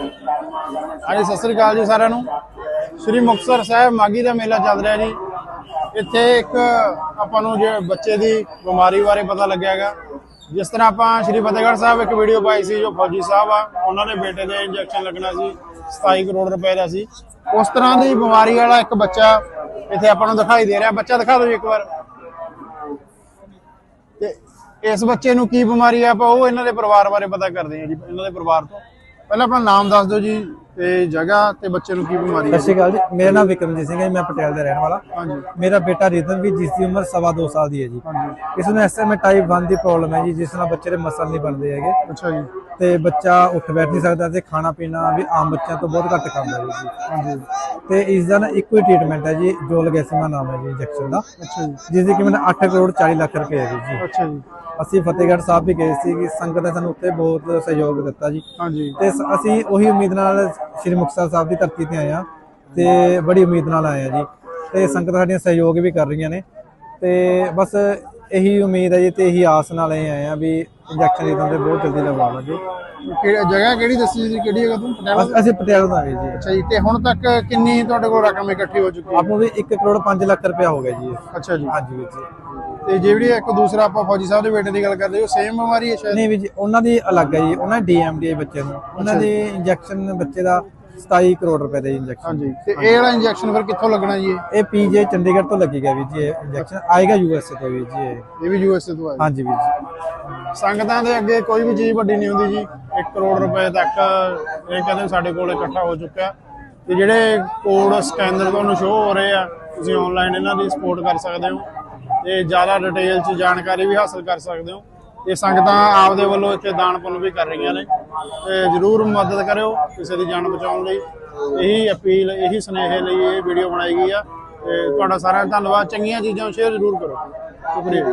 ਹਾਂਜੀ, ਸਤਿ ਸ੍ਰੀ ਅਕਾਲ ਜੀ ਸਾਰਿਆਂ ਨੂੰ। ਸ੍ਰੀ ਮੁਕਤਸਰ ਸਾਹਿਬ ਮਾਗੀ ਦਾ ਮੇਲਾ ਚੱਲ ਰਿਹਾ ਜੀ। ਇੱਥੇ ਇੱਕ ਆਪਾਂ ਨੂੰ ਜੇ ਬੱਚੇ ਦੀ ਬਿਮਾਰੀ ਬਾਰੇ ਪਤਾ ਲੱਗਿਆ ਜਿਸ ਤਰ੍ਹਾਂ ਆਪਾਂ ਸ੍ਰੀ ਫਤਿਹਗੜ੍ਹ ਸਾਹਿਬ ਇੱਕ ਵੀਡੀਓ ਪਾਈ ਸੀ, ਜੋ ਫੌਜੀ ਸਾਹਿਬ ਆ, ਉਹਨਾਂ ਦੇ ਬੇਟੇ ਦੇ ਇੰਜੈਕਸ਼ਨ ਲੱਗਣਾ ਸੀ 27 ਕਰੋੜ ਰੁਪਏ ਦਾ ਸੀ। ਉਸ ਤਰ੍ਹਾਂ ਦੀ ਬਿਮਾਰੀ ਵਾਲਾ ਇੱਕ ਬੱਚਾ ਇੱਥੇ ਆਪਾਂ ਨੂੰ ਦਿਖਾਈ ਦੇ ਰਿਹਾ। ਬੱਚਾ ਦਿਖਾ ਦਿਓ ਜੀ ਇੱਕ ਵਾਰ। ਤੇ ਇਸ ਬੱਚੇ ਨੂੰ ਕੀ ਬਿਮਾਰੀ ਆ, ਆਪਾਂ ਉਹ ਇਹਨਾਂ ਦੇ ਪਰਿਵਾਰ ਬਾਰੇ ਪਤਾ ਕਰਦੇ ਹਾਂ ਜੀ, ਇਹਨਾਂ ਦੇ ਪਰਿਵਾਰ ਤੋਂ। ਪਹਿਲਾਂ ਆਪਣਾ ਨਾਮ ਦੱਸ ਦਿਓ ਜੀ ਤੇ ਜਗ੍ਹਾ ਤੇ ਬੱਚੇ ਨੂੰ ਕੀ ਬਿਮਾਰੀ ਹੈ ਸਤਿ ਸ਼੍ਰੀ ਅਕਾਲ ਜੀ। ਮੇਰਾ ਨਾਮ ਵਿਕਰਮਜੀਤ ਸਿੰਘ ਹੈ ਜੀ, ਮੈਂ ਪਟਿਆਲੇ ਦਾ ਰਹਿਣ ਵਾਲਾ। ਹਾਂਜੀ। ਮੇਰਾ ਬੇਟਾ ਰਿਦਮ ਵੀ ਜਿਸ ਦੀ ਉਮਰ ਸਵਾ ਦੋ ਸਾਲ ਦੀ ਹੈ ਜੀ। ਹਾਂਜੀ। ਇਸ ਨੂੰ ਐਸਐਮਏ ਟਾਈਪ 1 ਦੀ ਪ੍ਰੋਬਲਮ ਹੈ ਜੀ ਜਿਸ ਨਾਲ ਬੱਚੇ ਦੇ ਮਸਲ ਨਹੀਂ ਬਣਦੇ ਹੈਗੇ। ਅੱਛਾ ਜੀ। ਤੇ ਬੱਚਾ ਉੱਠ ਬੈਠ ਨਹੀਂ ਸਕਦਾ ਤੇ ਖਾਣਾ ਪੀਣਾ ਵੀ ਆਮ ਬੱਚਿਆਂ ਤੋਂ ਬਹੁਤ ਘੱਟ ਖਾਂਦਾ ਹੈ ਜੀ। ਹਾਂਜੀ। ਤੇ ਇਸ ਦਾ ਨਾ ਇੱਕੋ ਹੀ ਟ੍ਰੀਟਮੈਂਟ ਹੈ ਜੀ ਜੋਲਗੈਸੀਮਾ ਨਾਮ ਹੈ ਜੀ ਇੰਜੈਕਸ਼ਨ ਦਾ। ਅੱਛਾ ਜੀ। ਜਿਸ ਦੀ ਕੀਮਤ 8 ਕਰੋੜ 40 ਲੱਖ ਰੁਪਏ ਹੈ ਜੀ। ਅੱਛਾ ਜੀ। ਅਸੀਂ ਫਤਿਹਗੜ੍ਹ ਸਾਹਿਬ ਵੀ ਗਏ ਸੀ ਕਿ ਸੰਗਤ ਨੇ ਸਾਨੂੰ ਉੱਥੇ ਬਹੁਤ ਸਹਿਯੋਗ ਦਿੱਤਾ ਜੀ। ਹਾਂਜੀ। ਤੇ ਸ- ਅਸੀਂ ਉਹੀ ਉਮੀਦ ਨਾਲ ਸ੍ਰੀ ਮੁਕਤਸਰ ਸਾਹਿਬ ਦੀ ਧਰਤੀ ਤੇ ਆਏ ਆ ਤੇ ਬੜੀ ਉਮੀਦ ਨਾਲ ਆਏ ਆ ਜੀ। ਤੇ ਸੰਗਤ ਸਾਡੀਆਂ ਸਹਿਯੋਗ ਵੀ ਕਰ ਰਹੀਆਂ ਨੇ। ਤੇ ਬਸ ਇਹੀ ਉਮੀਦ ਹੈ ਜੀ ਤੇ ਇਹੀ ਆਸ ਨਾਲ ਇਹ ਆਏ ਆ ਵੀ ਇੰਜੈਕਸ਼ਨ ਇਦਾਂ ਦੇ ਬਹੁਤ ਜਲਦੀ ਲਗਵਾਵਾਂਗੇ ਕਿਹੜੀ ਜਗ੍ਹਾ ਕਿਹੜੀ ਦੱਸੀ ਜੀ ਕਿਹੜੀ ਜਗ੍ਹਾ ਤੋਂ? ਪਟਿਆਲਾ ਅਸ- ਅਸੀਂ ਪਟਿਆਲਾ ਤੋਂ ਆਏ ਜੀ। ਅੱਛਾ ਜੀ ਤੇ ਹੁਣ ਤੱਕ ਕਿੰਨੀ ਤੁਹਾਡੇ ਕੋਲ ਰਕਮ ਇਕੱਠੀ ਹੋ ਚੁੱਕੀ ਹੈ? ਆਪ ਵੀ 1 ਕਰੋੜ 5 ਲੱਖ ਰੁਪਇਆ ਹੋ ਗਿਆ ਜੀ। ਅੱਛਾ ਜੀ। ਹਾਂਜੀ ਵੀਰ ਜੀ। ਤੇ ਜਿਹੜੀ ਇੱਕ ਦੂਸਰਾ ਆਪਾਂ ਫੌਜੀ ਸਾਹਿਬ ਦੇ ਬੇਟੇ ਦੀ ਗੱਲ ਕਰਦੇ ਉਹ ਸੇਮ ਬਿਮਾਰੀ ਹੈ ਸ਼ਾਇਦ? ਨਹੀਂ ਵੀ ਜੀ ਉਹਨਾਂ ਦੀ ਅਲੱਗ ਹੈ ਜੀ ਉਹਨਾਂ ਡੀਐਮਡੀ ਬੱਚੇ ਨੂੰ। ਉਹਨਾਂ ਦੀ ਇੰਜੈਕਸ਼ਨ ਬੱਚੇ ਦਾ 27 ਕਰੋੜ ਰੁਪਏ ਦਾ ਇੰਜੈਕਸ਼ਨ ਹਾਂਜੀ ਤੇ ਇਹ ਵਾਲਾ ਇੰਜੈਕਸ਼ਨ ਫਿਰ ਕਿੱਥੋਂ ਲੱਗਣਾ ਜੀ ਇਹ? ਇਹ ਪੀਜੇ ਚੰਡੀਗੜ੍ਹ ਤੋਂ ਲੱਗੇਗਾ ਵੀਰ ਜੀ ਇਹ ਇੰਜੈਕਸ਼ਨ ਆਏਗਾ ਯੂਐਸਏ ਤੋਂ ਵੀਰ ਜੀ ਇਹ। ਇਹ ਵੀ ਯੂਐਸਏ ਤੋਂ ਆਇਆ ਹਾਂਜੀ ਵੀਰ ਜੀ। ਸੰਗਤਾਂ ਦੇ ਅੱਗੇ ਕੋਈ ਵੀ ਚੀਜ਼ ਵੱਡੀ ਨਹੀਂ ਹੁੰਦੀ ਜੀ। 1 ਕਰੋੜ ਰੁਪਏ ਤੱਕ ਇਹ ਕਹਿੰਦੇ ਸਾਡੇ ਕੋਲ ਇਕੱਠਾ ਹੋ ਚੁੱਕਿਆ। ਤੇ ਜਿਹੜੇ ਕੋਡ ਸਕੈਨਰ ਤੁਹਾਨੂੰ ਸ਼ੋ ਹੋ ਰਹੇ ਆ ਤੁਸੀਂ ਆਨਲਾਈਨ ਇਹਨਾਂ ਦੀ ਸਪੋਰਟ ਕਰ ਸਕਦੇ ਹੋ। ਤੇ ਜ਼ਿਆਦਾ ਡਿਟੇਲ 'ਚ ਜਾਣਕਾਰੀ ਵੀ ਹਾਸਲ ਕਰ ਸਕਦੇ ਹੋ। ਇਹ ਸੰਗਤਾਂ ਆਪਦੇ ਵੱਲੋਂ ਇੱਥੇ ਦਾਨ ਪੁੰਨ ਵੀ ਕਰ ਰਹੀਆਂ ਨੇ। ਤੇ ਜਰੂਰ ਮਦਦ ਕਰਿਓ ਕਿਸੇ ਦੀ ਜਾਨ ਬਚਾਉਣ ਲਈ। ਇਹੀ ਅਪੀਲ, ਇਹੀ ਸੁਨੇਹੇ ਲਈ ਇਹ ਵੀਡੀਓ ਬਣਾਈ ਗਈ ਆ। ਤੇ ਤੁਹਾਡਾ ਸਾਰਿਆਂ ਦਾ ਧੰਨਵਾਦ। ਚੰਗੀਆਂ ਚੀਜ਼ਾਂ ਸ਼ੇਅਰ ਜਰੂਰ ਕਰੋ। ਸ਼ੁਕਰੀਆ